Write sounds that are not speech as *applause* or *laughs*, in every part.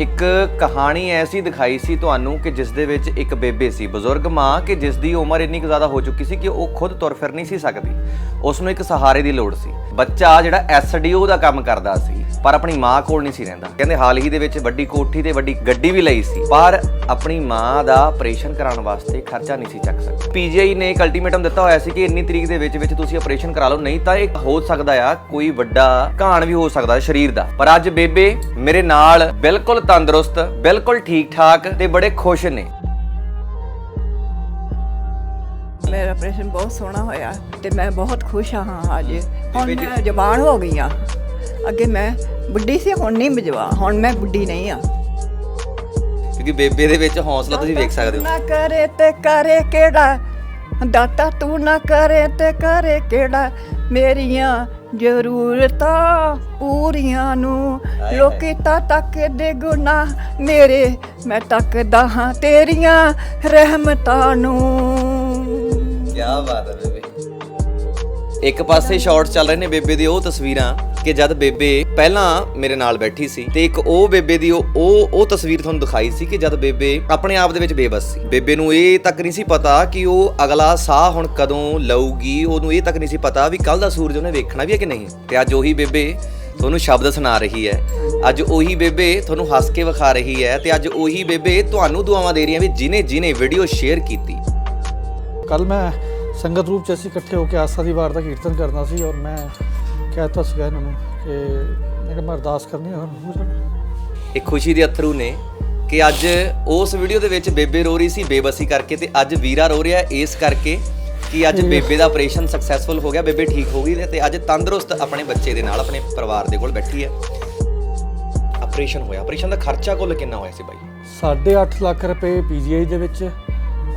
ਇੱਕ ਕਹਾਣੀ ਐਸੀ ਦਿਖਾਈ ਸੀ ਤੁਹਾਨੂੰ ਕਿ ਜਿਸ ਦੇ ਵਿੱਚ ਇੱਕ ਬੇਬੇ ਸੀ। ਬਜ਼ੁਰਗ ਮਾਂ ਕਿ ਜਿਸ ਦੀ ਉਮਰ ਇੰਨੀ ਕੁ ਜ਼ਿਆਦਾ ਹੋ ਚੁੱਕੀ ਸੀ ਕਿ ਉਹ ਖੁਦ ਤੁਰ ਫਿਰ ਨਹੀਂ ਸੀ ਸਕਦੀ। ਉਸ ਨੂੰ ਇੱਕ ਸਹਾਰੇ ਦੀ ਲੋੜ ਸੀ। ਬੱਚਾ ਜਿਹੜਾ ਐਸਡੀਓ ਦਾ ਕੰਮ ਕਰਦਾ ਸੀ। ਪਰ ਆਪਣੀ ਮਾਂ ਕੋਲ ਨਹੀਂ ਸੀ ਰਹਿੰਦਾ। ਕਹਿੰਦੇ ਹਾਲ ਹੀ ਦੇ ਵਿੱਚ ਵੱਡੀ ਕੋਠੀ ਤੇ ਵੱਡੀ ਗੱਡੀ ਵੀ ਲਈ ਸੀ। ਪਰ ਆਪਣੀ ਮਾਂ ਦਾ ਆਪਰੇਸ਼ਨ ਕਰਾਉਣ ਵਾਸਤੇ ਖਰਚਾ ਨਹੀਂ ਸੀ ਚੱਕ ਸਕਦਾ। ਪੀਜੀਆਈ ਨੇ ਇੱਕ ਅਲਟੀਮੇਟਮ ਦਿੱਤਾ ਹੋਇਆ ਸੀ ਕਿ ਇੰਨੀ ਤਰੀਕ ਦੇ ਵਿੱਚ ਵਿੱਚ ਤੁਸੀਂ ਆਪਰੇਸ਼ਨ ਕਰਾ ਲਓ ਨਹੀਂ ਤਾਂ ਇਹ ਹੋ ਸਕਦਾ ਆ ਕੋਈ ਵੱਡਾ ਘਾਣ ਵੀ ਹੋ ਸਕਦਾ ਹੈ ਸਰੀਰ ਦਾ। ਪਰ ਅੱਜ ਬੇਬੇ ਮੇਰੇ ਨਾਲ ਬਿਲਕੁਲ ਤੰਦਰੁਸਤ ਬਿਲਕੁਲ ਠੀਕ ਠਾਕ ਤੇ ਬੜੇ ਖੁਸ਼ ਨੇ। ਮੇਰਾ ਆਪਰੇਸ਼ਨ ਬਹੁਤ ਸੋਹਣਾ ਹੋਇਆ ਤੇ ਮੈਂ ਬਹੁਤ ਖੁਸ਼ ਹਾਂ ਅੱਜ। ਹੁਣ ਮੈਂ ਜਵਾਨ ਹੋ ਗਈ ਹਾਂ ਅੱਗੇ ਮੈਂ ਬੁੱਢੀ ਸੀ ਹੁਣ ਨਹੀਂ ਮਜਵਾ ਹੁਣ ਮੈਂ ਬੁੱਢੀ ਨਹੀਂ ਆ। ਕਿਉਂਕਿ ਬੇਬੇ ਦੇ ਵਿੱਚ ਹੌਸਲਾ ਤੁਸੀਂ ਵੇਖ ਸਕਦੇ ਹੋ। ਨਾ ਕਰੇ ਤੇ ਕਰੇ ਕਿਹੜਾ? ਦਾਤਾ ਤੂੰ ਨਾ ਕਰੇ ਤੇ ਕਰੇ ਕਿਹੜਾ? ਮੇਰੀਆਂ ਜ਼ਰੂਰਤਾਂ ਪੂਰੀਆਂ ਨੂੰ ਲੋਕੀ ਤਾਂ ਤੱਕਦੇ ਗੁਨਾਹ ਮੇਰੇ ਮੈਂ ਤੱਕਦਾ ਹਾਂ ਤੇਰੀਆਂ ਰਹਿਮਤਾਂ ਨੂੰ। ਕੀ ਬਾਤ ਹੈ ਬੇਬੇ। ਇੱਕ ਪਾਸੇ ਸ਼ਾਰਟਸ ਚੱਲ ਰਹੇ ਨੇ ਬੇਬੇ ਦੀ ਉਹ ਤਸਵੀਰਾਂ ਕਿ ਜਦ ਬੇਬੇ ਪਹਿਲਾਂ ਮੇਰੇ ਨਾਲ ਬੈਠੀ ਸੀ ਤੇ ਇੱਕ ਉਹ ਬੇਬੇ ਦੀ ਉਹ ਉਹ ਤਸਵੀਰ ਤੁਹਾਨੂੰ ਦਿਖਾਈ ਸੀ ਕਿ ਜਦ ਬੇਬੇ ਆਪਣੇ ਆਪ ਦੇ ਵਿੱਚ ਬੇਬਸ ਸੀ। ਬੇਬੇ ਨੂੰ ਇਹ ਤੱਕ ਨਹੀਂ ਸੀ ਪਤਾ ਕਿ ਉਹ ਅਗਲਾ ਸਾਹ ਹੁਣ ਕਦੋਂ ਲਊਗੀ। ਉਹਨੂੰ ਇਹ ਤੱਕ ਨਹੀਂ ਸੀ ਪਤਾ ਵੀ ਕੱਲ ਦਾ ਸੂਰਜ ਉਹਨੇ ਵੇਖਣਾ ਵੀ ਹੈ ਕਿ ਨਹੀਂ। ਤੇ ਅੱਜ ਉਹੀ ਬੇਬੇ ਤੁਹਾਨੂੰ ਸ਼ਬਦ ਸੁਣਾ ਰਹੀ ਹੈ। ਅੱਜ ਉਹੀ ਬੇਬੇ ਤੁਹਾਨੂੰ ਹੱਸ ਕੇ ਵਿਖਾ ਰਹੀ ਹੈ ਤੇ ਅੱਜ ਉਹੀ ਬੇਬੇ ਤੁਹਾਨੂੰ ਦੁਆਵਾਂ ਦੇ ਰਹੀ ਹੈ ਵੀ ਜਿਨੇ ਜਿਨੇ ਵੀਡੀਓ ਸ਼ੇਅਰ ਕੀਤੀ। ਕੱਲ ਮੈਂ ਸੰਗਤ ਰੂਪ ਚ ਅਸੀਂ ਇਕੱਠੇ ਹੋ ਕੇ ਆਸਾ ਦੀ ਵਾਰ ਦਾ ਕੀਰਤਨ ਕਰਨਾ ਸੀ ਔਰ ਮੈਂ ਕਹਿਤਾ ਸੀਗਾ ਇਹਨਾਂ ਨੂੰ ਕਿ ਮੈਂ ਕਿਹਾ ਮੈਂ ਅਰਦਾਸ ਕਰਨੀ ਹੈ ਹੁਣ ਇੱਕ ਖੁਸ਼ੀ ਦੇ ਅਥਰੂ ਨੇ ਕਿ ਅੱਜ ਉਸ ਵੀਡੀਓ ਦੇ ਵਿੱਚ ਬੇਬੇ ਰੋ ਰਹੀ ਸੀ ਬੇਬਸੀ ਕਰਕੇ ਤੇ ਅੱਜ ਵੀਰਾ ਰੋ ਰਿਹਾ ਇਸ ਕਰਕੇ ਕਿ ਅੱਜ ਬੇਬੇ ਦਾ ਆਪਰੇਸ਼ਨ ਸਕਸੈਸਫੁਲ ਹੋ ਗਿਆ ਬੇਬੇ ਠੀਕ ਹੋ ਗਈ ਤੇ ਅੱਜ ਤੰਦਰੁਸਤ ਆਪਣੇ ਬੱਚੇ ਦੇ ਨਾਲ ਆਪਣੇ ਪਰਿਵਾਰ ਦੇ ਕੋਲ ਬੈਠੀ ਹੈ। ਆਪਰੇਸ਼ਨ ਹੋਇਆ। ਆਪਰੇਸ਼ਨ ਦਾ ਖਰਚਾ ਕੁੱਲ ਕਿੰਨਾ ਹੋਇਆ ਸੀ ਬਾਈ? 8.5 ਲੱਖ ਰੁਪਏ ਪੀਜੀਆਈ ਦੇ ਵਿੱਚ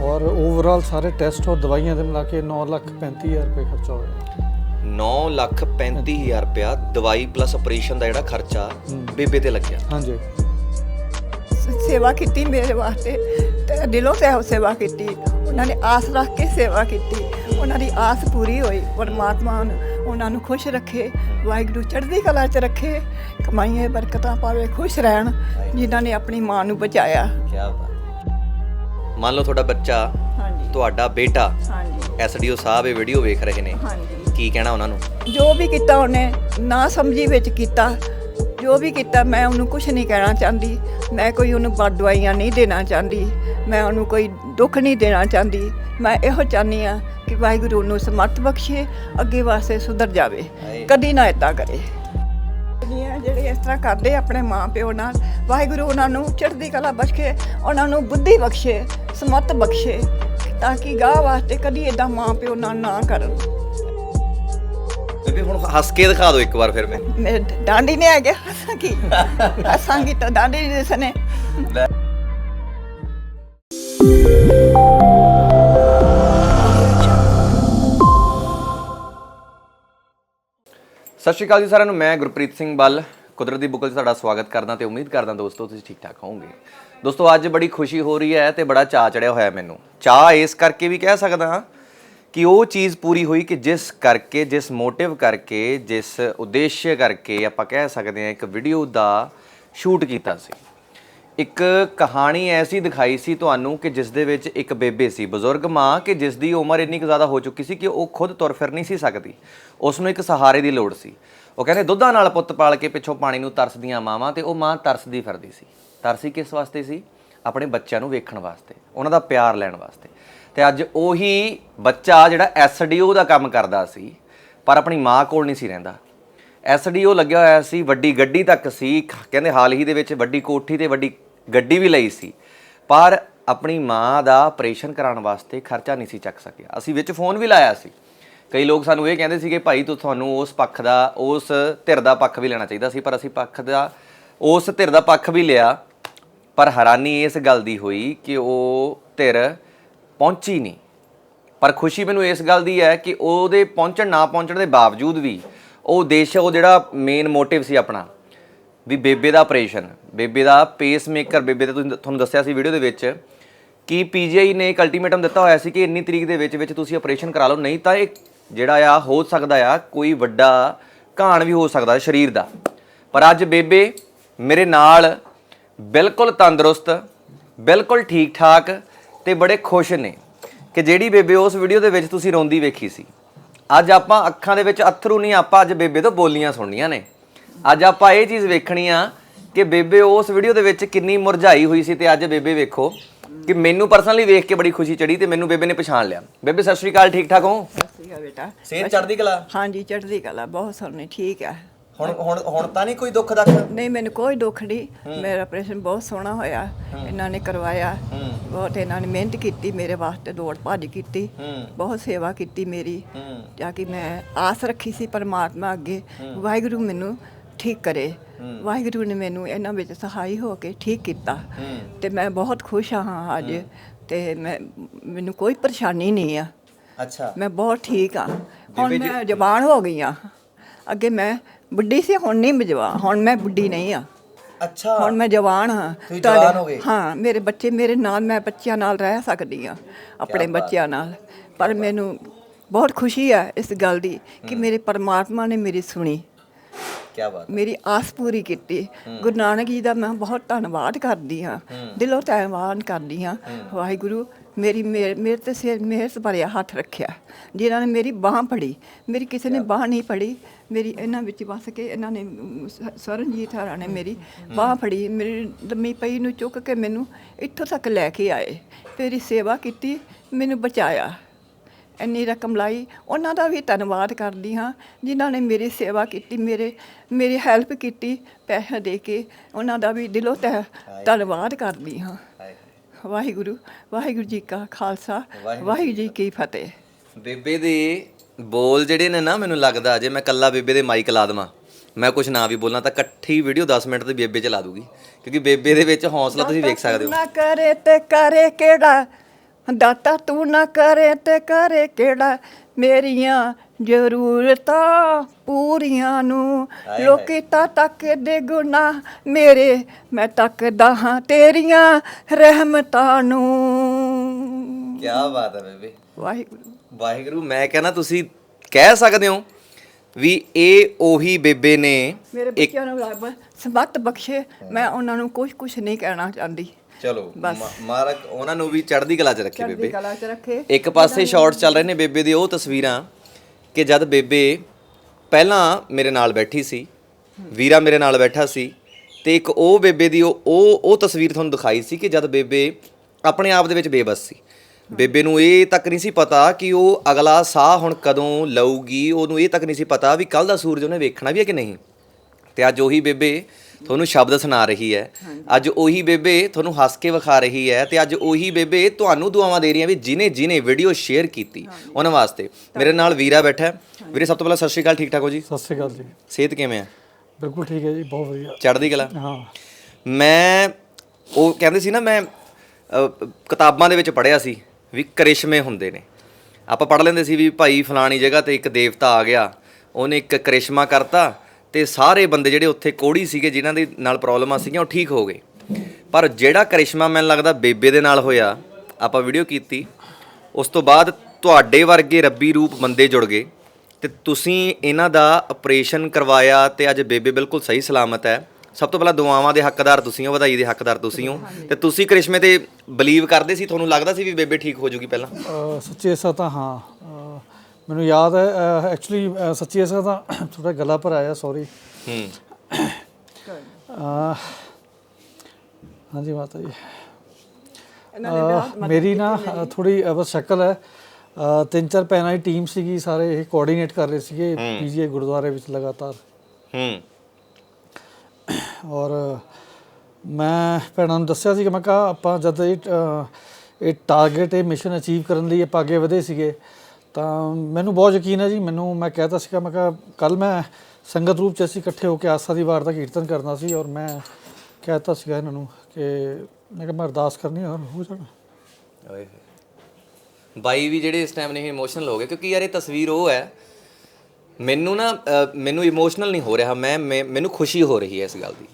ਔਰ ਓਵਰਆਲ ਸਾਰੇ ਟੈਸਟ ਔਰ ਦਵਾਈਆਂ ਦੇ ਮਿਲਾ ਕੇ 9 ਲੱਖ 35000 ਰੁਪਏ ਖਰਚਾ ਹੋਇਆ। 9 ਲੱਖ 35000 ਰੁਪਇਆ ਦਵਾਈ ਪਲੱਸ ਆਪਰੇਸ਼ਨ ਦਾ ਜਿਹੜਾ ਖਰਚਾ ਬੇਬੇ ਤੇ ਲੱਗਿਆ। ਹਾਂਜੀ। ਸੇਵਾ ਕੀਤੀ ਮੇਰੇ ਵਾਸਤੇ ਤੇ ਦਿਲੋਂ ਸੇ ਸੇਵਾ ਕੀਤੀ। ਉਹਨਾਂ ਨੇ ਆਸ ਰੱਖ ਕੇ ਸੇਵਾ ਕੀਤੀ। ਉਹਨਾਂ ਦੀ ਆਸ ਪੂਰੀ ਹੋਈ। ਪਰਮਾਤਮਾ ਉਹਨਾਂ ਨੂੰ ਖੁਸ਼ ਰੱਖੇ। ਵਾਹਿਗੁਰੂ ਚੜ੍ਹਦੀ ਕਲਾ 'ਚ ਰੱਖੇ। ਕਮਾਈਆਂ ਬਰਕਤਾਂ ਪਾਵੇ ਖੁਸ਼ ਰਹਿਣ ਜਿਨ੍ਹਾਂ ਨੇ ਆਪਣੀ ਮਾਂ ਨੂੰ ਬਚਾਇਆ। ਕੀ ਬਾਤ ਮੰਨ ਲਓ ਤੁਹਾਡਾ ਬੱਚਾ ਹਾਂਜੀ। ਤੁਹਾਡਾ ਬੇਟਾ ਹਾਂਜੀ। ਐਸਡੀਓ ਸਾਹਿਬ ਇਹ ਵੀਡੀਓ ਵੇਖ ਰਹੇ ਨੇ। ਹਾਂਜੀ। ਕੀ ਕਹਿਣਾ ਉਹਨਾਂ ਨੂੰ? ਜੋ ਵੀ ਕੀਤਾ ਉਹਨੇ ਨਾ ਸਮਝੀ ਵਿੱਚ ਕੀਤਾ। ਜੋ ਵੀ ਕੀਤਾ ਮੈਂ ਉਹਨੂੰ ਕੁਝ ਨਹੀਂ ਕਹਿਣਾ ਚਾਹੁੰਦੀ। ਮੈਂ ਕੋਈ ਉਹਨੂੰ ਬਦਦੁਆਈਆਂ ਨਹੀਂ ਦੇਣਾ ਚਾਹੁੰਦੀ। ਮੈਂ ਉਹਨੂੰ ਕੋਈ ਦੁੱਖ ਨਹੀਂ ਦੇਣਾ ਚਾਹੁੰਦੀ। ਮੈਂ ਇਹੋ ਚਾਹੁੰਦੀ ਆ ਕਿ ਵਾਹਿਗੁਰੂ ਨੂੰ ਸਮਰਥ ਬਖਸ਼ੇ ਅੱਗੇ ਵਾਸਤੇ ਸੁਧਰ ਜਾਵੇ। ਕਦੀ ਨਾ ਏਦਾਂ ਕਰੇ। ਦੁਨੀਆ ਜਿਹੜੇ ਇਸ ਤਰ੍ਹਾਂ ਕਰਦੇ ਆਪਣੇ ਮਾਂ ਪਿਓ ਨਾਲ ਵਾਹਿਗੁਰੂ ਉਹਨਾਂ ਨੂੰ ਚੜ੍ਹਦੀ ਕਲਾ ਬਖਸ਼ੇ ਉਹਨਾਂ ਨੂੰ ਬੁੱਧੀ ਬਖਸ਼ੇ ਸਮਰਥ ਬਖਸ਼ੇ ਤਾਂ ਕਿ ਗਾਹ ਵਾਸਤੇ ਕਦੀ ਏਦਾਂ ਮਾਂ ਪਿਓ ਨਾਲ ਨਾ ਕਰਨ। ਬੇਬੇ ਹੁਣ ਹੱਸ ਕੇ ਦਿਖਾ ਦਿਓ ਇੱਕ ਵਾਰ ਫਿਰ ਮੈਂ। ਮੇਰੇ ਡਾਂਡੀ ਨੇ ਆ ਗਿਆ। ਹੱਸਾਂਗੀ ਹੱਸਾਂਗੀ ਤਾਂ ਡਾਂਡੀ ਨਹੀਂ ਦਿਸਣੇ ਸਤਿ ਸ਼੍ਰੀ ਅਕਾਲ ਜੀ ਸਾਰਿਆਂ ਨੂੰ ਮੈਂ ਗੁਰਪ੍ਰੀਤ ਸਿੰਘ ਬੱਲ। ਕੁਦਰਤ ਦੀ ਬੁੱਕਲ 'ਚ ਤੁਹਾਡਾ ਸਵਾਗਤ ਕਰਦਾ ਤੇ ਉਮੀਦ ਕਰਦਾ ਦੋਸਤੋ ਤੁਸੀਂ ਠੀਕ ਠਾਕ ਹੋਵੋਗੇ। ਦੋਸਤੋ ਅੱਜ ਬੜੀ ਖੁਸ਼ੀ ਹੋ ਰਹੀ ਹੈ ਤੇ ਬੜਾ ਚਾਅ ਚੜਿਆ ਹੋਇਆ ਮੈਨੂੰ। ਚਾਅ ਇਸ ਕਰਕੇ ਵੀ ਕਹਿ ਸਕਦਾ ਹਾਂ ਕਿ ਉਹ ਚੀਜ਼ ਪੂਰੀ ਹੋਈ ਕਿ ਜਿਸ ਕਰਕੇ, ਜਿਸ ਮੋਟਿਵ ਕਰਕੇ, ਜਿਸ ਉਦੇਸ਼ ਕਰਕੇ ਆਪਾਂ ਕਹਿ ਸਕਦੇ ਹਾਂ, ਇੱਕ ਵੀਡੀਓ ਦਾ ਸ਼ੂਟ ਕੀਤਾ ਸੀ। ਇੱਕ ਕਹਾਣੀ ਐਸੀ ਦਿਖਾਈ ਸੀ ਤੁਹਾਨੂੰ ਕਿ ਜਿਸ ਦੇ ਵਿੱਚ ਇੱਕ ਬੇਬੇ ਸੀ, ਬਜ਼ੁਰਗ ਮਾਂ, ਕਿ ਜਿਸ ਦੀ ਉਮਰ ਇੰਨੀ ਕੁ ਜ਼ਿਆਦਾ ਹੋ ਚੁੱਕੀ ਸੀ ਕਿ ਉਹ ਖੁਦ ਤੁਰ ਫਿਰ ਨਹੀਂ ਸੀ ਸਕਦੀ। ਉਸ ਨੂੰ ਇੱਕ ਸਹਾਰੇ ਦੀ ਲੋੜ ਸੀ। ਉਹ ਕਹਿੰਦੇ, ਦੁੱਧਾਂ ਨਾਲ ਪੁੱਤ ਪਾਲ ਕੇ ਪਿੱਛੋਂ ਪਾਣੀ ਨੂੰ ਤਰਸਦੀਆਂ ਮਾਵਾਂ ਤੇ ਉਹ ਮਾਂ ਤਰਸਦੀ ਫਿਰਦੀ ਸੀ। ਤਰਸੀ ਕਿਸ ਵਾਸਤੇ ਸੀ? ਆਪਣੇ ਬੱਚਿਆਂ ਨੂੰ ਵੇਖਣ ਵਾਸਤੇ, ਉਹਨਾਂ ਦਾ ਪਿਆਰ ਲੈਣ ਵਾਸਤੇ। ਤੇ ਅੱਜ ਉਹੀ ਬੱਚਾ ਜਿਹੜਾ ਐਸਡੀਓ ਦਾ ਕੰਮ ਕਰਦਾ ਸੀ, ਪਰ ਆਪਣੀ ਮਾਂ ਕੋਲ ਨਹੀਂ ਸੀ ਰਹਿੰਦਾ। ਐਸਡੀਓ ਲੱਗਿਆ ਹੋਇਆ ਸੀ, ਵੱਡੀ ਗੱਡੀ ਤੱਕ ਸੀ, ਕਹਿੰਦੇ ਹਾਲ ਹੀ ਦੇ ਵਿੱਚ ਵੱਡੀ ਕੋਠੀ ਤੇ ਵੱਡੀ ਗੱਡੀ ਵੀ ਲਈ ਸੀ। ਪਰ ਆਪਣੀ ਮਾਂ ਦਾ ਆਪਰੇਸ਼ਨ ਕਰਾਉਣ ਵਾਸਤੇ ਖਰਚਾ ਨਹੀਂ ਸੀ ਚੱਕ ਸਕਿਆ। ਅਸੀਂ ਵਿੱਚ ਫੋਨ ਵੀ ਲਾਇਆ ਸੀ। ਕਈ ਲੋਕ ਸਾਨੂੰ ਇਹ ਕਹਿੰਦੇ ਸੀ ਕਿ ਭਾਈ, ਤੂੰ ਤੁਹਾਨੂੰ ਉਸ ਪੱਖ ਦਾ, ਉਸ ਧਿਰ ਦਾ ਪੱਖ ਵੀ ਲੈਣਾ ਚਾਹੀਦਾ ਸੀ, ਪਰ ਅਸੀਂ ਪੱਖ ਦਾ, ਉਸ ਧਿਰ ਦਾ ਪੱਖ ਵੀ ਲਿਆ। ਪਰ ਹੈਰਾਨੀ ਇਸ ਗੱਲ ਦੀ ਹੋਈ ਕਿ ਉਹ ਧਿਰ ਪਹੁੰਚੀ ਨਹੀਂ। ਪਰ ਖੁਸ਼ੀ ਮੈਨੂੰ ਇਸ ਗੱਲ ਦੀ ਹੈ ਕਿ ਉਹਦੇ ਪਹੁੰਚਣ ਨਾ ਪਹੁੰਚਣ ਦੇ ਬਾਵਜੂਦ ਵੀ ਉਹ ਦੇਸ਼, ਉਹ ਜਿਹੜਾ ਮੇਨ ਮੋਟਿਵ ਸੀ ਆਪਣਾ, ਵੀ ਬੇਬੇ ਦਾ ਆਪਰੇਸ਼ਨ ਬੇਬੇ ਦਾ ਪੇਸਮੇਕਰ ਬੇਬੇ ਦਾ ਤੁਸੀਂ ਤੁਹਾਨੂੰ ਦੱਸਿਆ ਸੀ ਵੀਡੀਓ ਦੇ ਵਿੱਚ ਕਿ ਪੀਜੀਆਈ ਨੇ ਇੱਕ ਅਲਟੀਮੇਟਮ ਦਿੱਤਾ ਹੋਇਆ ਸੀ ਕਿ ਇੰਨੀ ਤਰੀਕ ਦੇ ਵਿੱਚ ਵਿੱਚ ਤੁਸੀਂ ਆਪਰੇਸ਼ਨ ਕਰਾ ਲਓ, ਨਹੀਂ ਤਾਂ ਇਹ ਜਿਹੜਾ ਆ ਹੋ ਸਕਦਾ ਆ, ਕੋਈ ਵੱਡਾ ਘਾਣ ਵੀ ਹੋ ਸਕਦਾ ਸਰੀਰ ਦਾ। ਪਰ ਅੱਜ ਬੇਬੇ ਮੇਰੇ ਨਾਲ ਬਿਲਕੁਲ ਤੰਦਰੁਸਤ, ਬਿਲਕੁਲ ਠੀਕ ਠਾਕ ਤੇ ਬੜੇ ਖੁਸ਼ ਨੇ ਕਿ ਜਿਹੜੀ ਬੇਬੇ ਉਸ ਵੀਡੀਓ ਦੇ ਵਿੱਚ ਤੁਸੀਂ ਰੋਂਦੀ ਵੇਖੀ ਸੀ। ਅੱਜ ਆਪਾਂ ਅੱਖਾਂ ਦੇ ਵਿੱਚ ਅਥਰੂ ਨਹੀਂ ਆਪਾਂ ਅੱਜ ਬੇਬੇ ਤੋਂ ਬੋਲੀਆਂ ਸੁਣਨੀਆਂ ਨੇ। ਅੱਜ ਆਪਾਂ ਇਹ ਚੀਜ਼ ਵੇਖਣੀ ਆ ਕਿ ਬੇਬੇ ਉਸ ਵੀਡੀਓ ਦੇ ਵਿੱਚ ਕਿੰਨੀ ਮੁਰਝਾਈ ਹੋਈ ਸੀ ਤੇ ਅੱਜ ਬੇਬੇ ਵੇਖੋ ਕਿ ਮੈਨੂੰ ਪਰਸਨਲੀ ਵੇਖ ਕੇ ਬੜੀ ਖੁਸ਼ੀ ਚੜੀ ਤੇ ਮੈਨੂੰ ਬੇਬੇ ਨੇ ਪਛਾਣ ਲਿਆ। ਬੇਬੇ ਸਤਿ ਸ਼੍ਰੀ ਅਕਾਲ ਠੀਕ ਠਾਕ ਹੋ? ਸਸੀ ਬੇਟਾ। ਸਿਹਤ ਚੜ੍ਹਦੀ ਕਲਾ? ਹਾਂਜੀ ਚੜ੍ਹਦੀ ਕਲਾ ਬਹੁਤ ਸੋਹਣੀ ਠੀਕ ਹੈ ਹੁਣ ਹੁਣ ਹੁਣ ਤਾਂ ਨਹੀਂ ਕੋਈ ਦੁੱਖ ਦੱਖ ਨਹੀਂ ਮੈਨੂੰ ਕੋਈ ਦੁੱਖ ਨਹੀਂ। ਮੇਰਾ ਆਪਰੇਸ਼ਨ ਬਹੁਤ ਸੋਹਣਾ ਹੋਇਆ। ਇਹਨਾਂ ਨੇ ਕਰਵਾਇਆ। ਬਹੁਤ ਇਹਨਾਂ ਨੇ ਮਿਹਨਤ ਕੀਤੀ ਮੇਰੇ ਵਾਸਤੇ ਦੌੜ ਭੱਜ ਕੀਤੀ। ਬਹੁਤ ਸੇਵਾ ਕੀਤੀ ਮੇਰੀ। ਜਾ ਕਿ ਮੈਂ ਆਸ ਰੱਖੀ ਸੀ ਪਰਮਾਤਮਾ ਅੱਗੇ ਵਾਹਿਗੁਰੂ ਮੈਨੂੰ ਠੀਕ ਕਰੇ। ਵਾਹਿਗੁਰੂ ਨੇ ਮੈਨੂੰ ਇਹਨਾਂ ਵਿੱਚ ਸਹਾਈ ਹੋ ਕੇ ਠੀਕ ਕੀਤਾ। ਤੇ ਮੈਂ ਬਹੁਤ ਖੁਸ਼ ਹਾਂ ਅੱਜ। ਤੇ ਮੈਂ ਮੈਨੂੰ ਕੋਈ ਪਰੇਸ਼ਾਨੀ ਨਹੀਂ ਆ। ਅੱਛਾ। ਮੈਂ ਬਹੁਤ ਠੀਕ ਆ ਹੁਣ ਮੈਂ ਜਵਾਨ ਹੋ ਗਈ ਆ ਅੱਗੇ ਮੈਂ ਬੁੱਢੀ ਸੀ ਹੁਣ ਨਹੀਂ ਮੈਂ ਜਵਾਨ ਹੁਣ ਮੈਂ ਬੁੱਢੀ ਨਹੀਂ ਆ। ਅੱਛਾ। ਹੁਣ ਮੈਂ ਜਵਾਨ ਹਾਂ। ਤੁਸੀਂ ਜਵਾਨ ਹੋ ਗਏ। ਹਾਂ ਮੇਰੇ ਬੱਚੇ ਮੇਰੇ ਨਾਲ ਮੈਂ ਬੱਚਿਆਂ ਨਾਲ ਰਹਿ ਸਕਦੀ ਆ ਆਪਣੇ ਬੱਚਿਆਂ ਨਾਲ। ਪਰ ਮੈਨੂੰ ਬਹੁਤ ਖੁਸ਼ੀ ਆ ਇਸ ਗੱਲ ਦੀ ਕਿ ਮੇਰੇ ਪਰਮਾਤਮਾ ਨੇ ਮੇਰੀ ਸੁਣੀ। ਕੀ ਬਾਤ ਮੇਰੀ ਆਸ ਪੂਰੀ ਕੀਤੀ। ਗੁਰੂ ਨਾਨਕ ਜੀ ਦਾ ਮੈਂ ਬਹੁਤ ਧੰਨਵਾਦ ਕਰਦੀ ਹਾਂ। ਦਿਲੋਂ ਧੰਨਵਾਦ ਕਰਦੀ ਹਾਂ। ਵਾਹਿਗੁਰੂ ਮੇਰੀ ਮੇਰੇ ਮੇਰੇ ਤੇ ਸਿਰ ਮਿਹਰ ਭਰਿਆ ਹੱਥ ਰੱਖਿਆ। ਜਿਨ੍ਹਾਂ ਨੇ ਮੇਰੀ ਬਾਹ ਫੜੀ ਮੇਰੀ ਕਿਸੇ ਨੇ ਬਾਹ ਨਹੀਂ ਫੜੀ ਮੇਰੀ ਇਹਨਾਂ ਵਿੱਚ ਵਸ ਕੇ ਇਹਨਾਂ ਨੇ ਅਮ, ਸ- ਸਰਨਜੀਤ ਹਰਾਂ ਨੇ ਮੇਰੀ ਬਾਹ ਫੜੀ ਮੇਰੀ ਲੰਮੀ ਪਈ ਨੂੰ ਚੁੱਕ ਕੇ ਮੈਨੂੰ ਇੱਥੋਂ ਤੱਕ ਲੈ ਕੇ ਆਏ। ਤੇਰੀ ਸੇਵਾ ਕੀਤੀ ਮੈਨੂੰ ਬਚਾਇਆ। ਇੰਨੀ ਰਕਮ ਲਾਈ ਉਹਨਾਂ ਦਾ ਵੀ ਧੰਨਵਾਦ ਕਰਦੀ ਹਾਂ ਜਿਨ੍ਹਾਂ ਨੇ ਮੇਰੀ ਸੇਵਾ ਕੀਤੀ ਮੇਰੇ ਮੇਰੀ ਹੈਲਪ ਕੀਤੀ ਪੈਸੇ ਦੇ ਕੇ ਉਹਨਾਂ ਦਾ ਵੀ ਦਿਲੋਂ ਤਹਿ ਧੰਨਵਾਦ ਕਰਦੀ ਹਾਂ। ਵਾਹਿਗੁਰੂ ਵਾਹਿਗੁਰੂ ਜੀ ਕਾ ਖਾਲਸਾ ਵਾਹਿਗੁਰੂ ਜੀ ਕੀ ਫਤਿਹ। ਬੇਬੇ ਦੇ ਬੋਲ ਜਿਹੜੇ ਨੇ ਨਾ ਮੈਨੂੰ ਲੱਗਦਾ ਜੇ ਮੈਂ ਕੱਲਾ ਬੇਬੇ ਦੇ ਮਾਈਕ ਲਾ ਦਵਾਂ ਮੈਂ ਕੁਝ ਨਾ ਵੀ ਬੋਲਾਂ ਤਾਂ ਇਕੱਠੀ ਵੀਡੀਓ 10 ਮਿੰਟ ਦੀ ਬੇਬੇ ਚ ਲਾ ਦੂਗੀ ਕਿਉਂਕਿ ਬੇਬੇ ਦੇ ਵਿੱਚ ਹੌਸਲਾ ਤੁਸੀਂ ਵੇਖ ਸਕਦੇ ਹੋ। ਨਾ ਕਰੇ ਤੇ ਕਰੇ ਕਿਹੜਾ ਦਾਤਾ ਤੂੰ ਨਾ ਕਰੇ ਤੇ ਕਰੇ ਕਿਹੜਾ? ਮੇਰੀਆਂ ਜ਼ਰੂਰਤਾਂ ਪੂਰੀਆਂ ਨੂੰ। ਲੋਕੀ ਤਾਂ ਤੱਕਦੇ ਗੁਨਾਹ ਮੇਰੇ ਮੈਂ ਤੱਕਦਾ ਹਾਂ ਤੇਰੀਆਂ ਰਹਿਮਤਾਂ ਨੂੰ। ਕੀ ਬਾਤ ਹੈ ਬੇਬੇ। ਵਾਹਿਗੁਰੂ। ਵਾਹਿਗੁਰੂ ਮੈਂ ਕਹਿੰਦਾ ਤੁਸੀਂ ਕਹਿ ਸਕਦੇ ਹੋ ਵੀ ਇਹ ਉਹੀ ਬੇਬੇ ਨੇ ਮੇਰੇ ਬੱਚਿਆਂ ਨੂੰ ਰੱਬ ਸਮਤ ਬਖਸ਼ੇ ਮੈਂ ਉਹਨਾਂ ਨੂੰ ਕੁਝ ਕੁਝ ਨਹੀਂ ਕਹਿਣਾ ਚਾਹੁੰਦੀ। ਚਲੋ ਮਾਰਕ ਉਹਨਾਂ ਨੂੰ ਵੀ ਚੜ੍ਹਦੀ ਕਲਾ ਚ ਰੱਖੇ ਚੜ੍ਹਦੀ ਬੇਬੇ। ਕਲਾ 'ਚ ਰੱਖੇ। ਇੱਕ ਪਾਸੇ ਸ਼ਾਰਟਸ ਚੱਲ ਰਹੇ ਨੇ ਬੇਬੇ ਦੇ ਉਹ ਤਸਵੀਰਾਂ ਕਿ ਜਦ ਬੇਬੇ ਪਹਿਲਾਂ ਮੇਰੇ ਨਾਲ ਬੈਠੀ ਸੀ ਵੀਰਾ ਮੇਰੇ ਨਾਲ ਬੈਠਾ ਸੀ ਤੇ ਇੱਕ ਉਹ ਬੇਬੇ ਦੀ ਉਹ ਉਹ ਉਹ ਤਸਵੀਰ ਤੁਹਾਨੂੰ ਦਿਖਾਈ ਸੀ ਕਿ ਜਦ ਬੇਬੇ ਆਪਣੇ ਆਪ ਦੇ ਵਿੱਚ ਬੇਬਸ ਸੀ। ਬੇਬੇ ਨੂੰ ਇਹ ਤੱਕ ਨਹੀਂ ਸੀ ਪਤਾ ਕਿ ਉਹ ਅਗਲਾ ਸਾਹ ਹੁਣ ਕਦੋਂ ਲਊਗੀ ਉਹਨੂੰ ਇਹ ਤੱਕ ਨਹੀਂ ਸੀ ਪਤਾ ਵੀ ਕੱਲ ਦਾ ਸੂਰਜ ਉਹਨੇ ਵੇਖਣਾ ਵੀ ਹੈ ਕਿ ਨਹੀਂ। ਤੇ ਅੱਜ ਉਹੀ ਬੇਬੇ ਤੁਹਾਨੂੰ ਸ਼ਬਦ ਸੁਣਾ ਰਹੀ ਹੈ। ਅੱਜ ਉਹੀ ਬੇਬੇ ਤੁਹਾਨੂੰ ਹੱਸ ਕੇ ਵਿਖਾ ਰਹੀ ਹੈ ਤੇ ਅੱਜ ਉਹੀ ਬੇਬੇ ਤੁਹਾਨੂੰ ਦੁਆਵਾਂ ਦੇ ਰਹੀ ਹੈ ਵੀ ਜਿਨੇ ਜਿਨੇ ਵੀਡੀਓ ਸ਼ੇਅਰ ਕੀਤੀ ਉਹਨਾਂ ਵਾਸਤੇ। ਮੇਰੇ ਨਾਲ ਵੀਰਾ ਬੈਠਾ ਹੈ। ਵੀਰੇ ਸਭ ਤੋਂ ਪਹਿਲਾਂ ਸਤਿ ਸ਼੍ਰੀ ਅਕਾਲ ਠੀਕ ਠਾਕ ਹੋ ਜੀ? ਸਤਿ ਸ਼੍ਰੀ ਅਕਾਲ ਜੀ। ਸਿਹਤ ਕਿਵੇਂ ਆ? ਬਿਲਕੁਲ ਠੀਕ ਹੈ ਜੀ ਬਹੁਤ ਵਧੀਆ। ਚੜ੍ਹਦੀ ਕਲਾ? ਹਾਂ। ਮੈਂ ਉਹ ਕਹਿੰਦੇ ਸੀ ਨਾ ਮੈਂ ਅ, ਕਿਤਾਬਾਂ ਦੇ ਵਿੱਚ ਪੜ੍ਹਿਆ ਸੀ ਵੀ ਕਰਿਸ਼ਮੇ ਹੁੰਦੇ ਨੇ। ਆਪਾਂ ਪੜ੍ਹ ਲੈਂਦੇ ਸੀ ਵੀ ਭਾਈ ਫਲਾਣੀ ਜਗ੍ਹਾ ਤੇ ਇੱਕ ਦੇਵਤਾ ਆ ਗਿਆ ਉਹਨੇ ਇੱਕ ਕਰਿਸ਼ਮਾ ਕਰਤਾ ਤੇ ਸਾਰੇ ਬੰਦੇ ਜਿਹੜੇ ਉੱਥੇ ਕੋੜੀ ਸੀਗੇ, ਜਿਨ੍ਹਾਂ ਦੇ ਨਾਲ ਪ੍ਰੋਬਲਮਾਂ ਸੀਗੀਆਂ, ਉਹ ਠੀਕ ਹੋ ਗਏ। ਪਰ ਜਿਹੜਾ ਕਰਿਸ਼ਮਾ ਮੈਨੂੰ ਲੱਗਦਾ ਬੇਬੇ ਦੇ ਨਾਲ ਹੋਇਆ, ਆਪਾਂ ਵੀਡੀਓ ਕੀਤੀ, ਉਸ ਤੋਂ ਬਾਅਦ ਤੁਹਾਡੇ ਵਰਗੇ ਰੱਬੀ ਰੂਪ ਬੰਦੇ ਜੁੜ ਗਏ। ਤੇ ਤੁਸੀਂ ਇਹਨਾਂ ਦਾ ਆਪਰੇਸ਼ਨ ਕਰਵਾਇਆ ਤੇ ਅੱਜ ਬੇਬੇ ਬਿਲਕੁਲ ਸਹੀ ਸਲਾਮਤ ਹੈ। ਸਭ ਤੋਂ ਪਹਿਲਾਂ ਦੁਆਵਾਂ ਦੇ ਹੱਕਦਾਰ ਤੁਸੀਂ ਹੋ, ਵਧਾਈ ਦੇ ਹੱਕਦਾਰ ਤੁਸੀਂ ਹੋ। ਤੇ ਤੁਸੀਂ ਕਰਿਸ਼ਮੇ ਤੇ ਬਲੀਵ ਕਰਦੇ ਸੀ? ਤੁਹਾਨੂੰ ਲੱਗਦਾ ਸੀ ਵੀ ਬੇਬੇ ਠੀਕ ਹੋ ਜੂਗੀ ਪਹਿਲਾਂ? ਅਹ ਸੱਚੀ ਤਾਂ ਹਾਂ। ਮੈਨੂੰ ਯਾਦ ਹੈ ਐਕਚੁਅਲੀ ਸੱਚੀ ਐਸਾ ਤਾਂ ਥੋੜਾ ਗਲਾ ਪਰ ਆਇਆ ਸੌਰੀ ਹੂੰ। ਹਾਂਜੀ ਮਾਤਾ ਜੀ। ਮੇਰੀ ਨਾ ਥੋੜੀ ਬਸ ਸ਼ਕਲ ਹੈ। ਤਿੰਨ ਚਾਰ ਭੈਣਾਂ ਦੀ ਟੀਮ ਸੀਗੀ ਸਾਰੇ ਇਹ ਕੋਆਰਡੀਨੇਟ ਕਰ ਰਹੇ ਸੀਗੇ ਪੀਜੀਆਈ ਗੁਰਦੁਆਰੇ ਵਿੱਚ ਲਗਾਤਾਰ। ਹੂੰ। ਔਰ ਮੈਂ ਭੈਣਾਂ ਨੂੰ ਦੱਸਿਆ ਸੀ ਕਿ ਮੈਂ ਕਿਹਾ ਆਪਾਂ ਜਦ ਇਹ ਇਹ ਟਾਰਗੇਟ ਇਹ ਮਿਸ਼ਨ ਅਚੀਵ ਕਰਨ ਲਈ ਆਪਾਂ ਅੱਗੇ ਵਧੇ ਸੀਗੇ ਤਾਂ ਮੈਨੂੰ ਬਹੁਤ ਯਕੀਨ ਹੈ ਜੀ ਮੈਨੂੰ ਮੈਂ ਕਹਿਤਾ ਸੀਗਾ ਮੈਂ ਕਿਹਾ ਕੱਲ ਮੈਂ ਸੰਗਤ ਰੂਪ ਚ ਅਸੀਂ ਇਕੱਠੇ ਹੋ ਕੇ ਆਸਾ ਦੀ ਵਾਰ ਦਾ ਕੀਰਤਨ ਕਰਨਾ ਸੀ ਔਰ ਮੈਂ ਕਹਿਤਾ ਸੀਗਾ ਇਹਨਾਂ ਨੂੰ ਕਿ ਮੈਂ ਕਿਹਾ ਮੈਂ ਅਰਦਾਸ ਕਰਨੀ ਔਰ ਹੋ ਜਾਣਾ। ਓਏ ਬਾਈ ਵੀ ਜਿਹੜੇ ਇਸ ਟਾਈਮ ਨੇ ਇਮੋਸ਼ਨਲ ਹੋ ਗਏ ਕਿਉਂਕਿ ਯਾਰ ਇਹ ਤਸਵੀਰ ਉਹ ਹੈ ਮੈਨੂੰ ਨਾ ਮੈਨੂੰ ਇਮੋਸ਼ਨਲ ਨਹੀਂ ਹੋ ਰਿਹਾ ਮੈਂ ਮੈਂ- ਮੈਨੂੰ ਖੁਸ਼ੀ ਹੋ ਰਹੀ ਹੈ ਇਸ ਗੱਲ ਦੀ।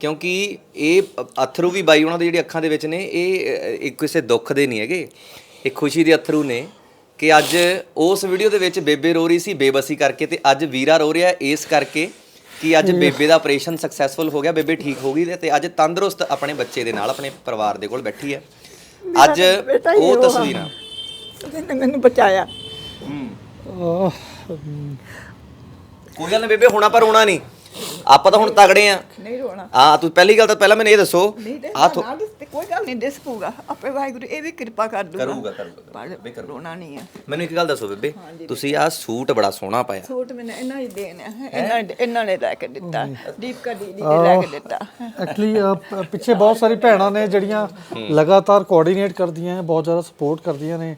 ਕਿਉਂਕਿ ਇਹ ਅ- ਅਥਰੂ ਵੀ ਬਾਈ ਉਹਨਾਂ ਦੇ ਜਿਹੜੀ ਅੱਖਾਂ ਦੇ ਵਿੱਚ ਨੇ ਇਹ ਅ, ਇਹ ਕਿਸੇ ਦੁੱਖ ਦੇ ਨਹੀਂ ਹੈਗੇ ਇਹ ਖੁਸ਼ੀ ਦੇ ਅਥਰੂ ਨੇ। ਕਿ ਅੱਜ ਉਸ ਵੀਡੀਓ ਦੇ ਵਿੱਚ ਬੇਬੇ ਰੋ ਰਹੀ ਸੀ ਬੇਬਸੀ ਕਰਕੇ ਤੇ ਅੱਜ ਵੀਰਾ ਰੋ ਰਿਹਾ ਇਸ ਕਰਕੇ ਕਿ ਅੱਜ ਬੇਬੇ ਦਾ ਆਪਰੇਸ਼ਨ ਸਕਸੈਸਫੁਲ ਹੋ ਗਿਆ ਬੇਬੇ ਠੀਕ ਹੋ ਗਈ ਤੇ- ਅੱਜ ਤੰਦਰੁਸਤ ਆਪਣੇ ਬੱਚੇ ਦੇ ਨਾਲ ਆਪਣੇ ਪਰਿਵਾਰ ਦੇ ਕੋਲ ਬੈਠੀ ਹੈ। ਅੱਜ ਹੀ ਉਹ। ਤਸਵੀਰਾਂ। ਉਹਨੇ ਮੈਨੂੰ ਬਚਾਇਆ। ਅਹ, ਕੋਈ ਗੱਲ ਨਹੀਂ ਬੇਬੇ ਹੋਣਾ ਪਰ ਹੋਣਾ ਨਹੀਂ। ਆਪਾਂ ਤਾਂ ਹੁਣ ਤਗੜੇ ਆ। ਨਹੀਂ ਰੋਣਾ। ਆ ਤੂੰ ਪਹਿਲੀ ਗੱਲ ਤਾਂ ਪਹਿਲਾਂ ਮੈਨੂੰ ਇਹ ਦੱਸੋ। ਨਹੀਂ ਦੇ ਆ ਨਾ ਤੇ ਕੋਈ ਗੱਲ ਨਹੀਂ ਦਿਸ ਪਊਗਾ ਆਪੇ ਵਾਹਿਗੁਰੂ ਇਹ ਵੀ ਕਿਰਪਾ ਕਰ ਦੂਗਾ। ਕਰੂਗਾ, ਕਰੂਗਾ, ਰੋਣਾ ਨਹੀਂ ਹੈ ਮੈਨੂੰ ਇੱਕ ਗੱਲ ਦੱਸੋ ਬੇਬੇ ਤੁਸੀਂ ਆ ਸੂਟ ਬੜਾ ਸੋਹਣਾ ਪਾਇਆ। ਸੂਟ ਮੈਨੂੰ ਇਹਨਾਂ ਹੀ ਦੇਣਾ ਹੈ ਇਹਨਾਂ ਨੇ ਇਹਨਾਂ ਨੇ ਲੈ ਕੇ ਦਿੱਤਾ। ਦੀਪਕਾ ਦੀਦੀ ਨੇ ਲੈ ਕੇ ਦਿੱਤਾ। ਐਕਚੁਅਲੀ ਪਿੱਛੇ ਬਹੁਤ ਸਾਰੀ ਭੈਣਾਂ ਨੇ ਜਿਹੜੀਆਂ ਲਗਾਤਾਰ ਕੋਆਰਡੀਨੇਟ ਕਰਦੀਆਂ ਹੈ ਬਹੁਤ ਜ਼ਿਆਦਾ ਸਪੋਰਟ ਕਰਦੀਆਂ ਨੇ।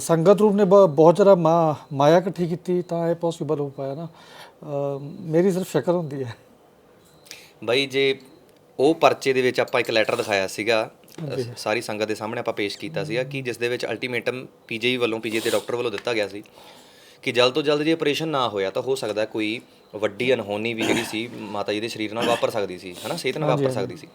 ਸੰਗਤ ਰੂਪ ਨੇ ਬਹੁਤ ਜ਼ਿਆਦਾ ਮਾਇਆ ਇਕੱਠੀ ਕੀਤੀ ਤਾਂ ਇਹ ਪੋਸੀਬਲ ਹੋ ਪਾਇਆ ਨਾ। ਮੇਰੀ ਸਿਰਫ ਸ਼ਕਰ ਹੁੰਦੀ ਹੈ। ਬਾਈ ਜੇ ਉਹ ਪਰਚੇ ਦੇ ਵਿੱਚ ਆਪਾਂ ਇੱਕ ਲੈਟਰ ਦਿਖਾਇਆ ਸੀਗਾ ਸਾਰੀ ਸੰਗਤ ਦੇ ਸਾਹਮਣੇ ਆਪਾਂ ਪੇਸ਼ ਕੀਤਾ ਸੀਗਾ ਕਿ ਜਿਸ ਦੇ ਵਿੱਚ ਅਲਟੀਮੇਟਮ ਪੀਜੀਆਈ ਵੱਲੋਂ ਪੀਜੀ ਦੇ ਡਾਕਟਰ ਵੱਲੋਂ ਦਿੱਤਾ ਗਿਆ ਸੀ ਕਿ ਜਲਦ ਤੋਂ ਜਲਦ ਜੇ ਆਪਰੇਸ਼ਨ ਨਾ ਹੋਇਆ ਤਾਂ ਹੋ ਸਕਦਾ ਕੋਈ ਵੱਡੀ ਅਨਹੋਨੀ ਵੀ ਜਿਹੜੀ ਸੀ ਮਾਤਾ ਜੀ ਦੇ ਸਰੀਰ ਨਾਲ ਵਾਪਰ ਸਕਦੀ ਸੀ ਹਨਾ? ਸਿਹਤ ਨਾਲ ਵਾਪਰ ਸਕਦੀ ਸੀ।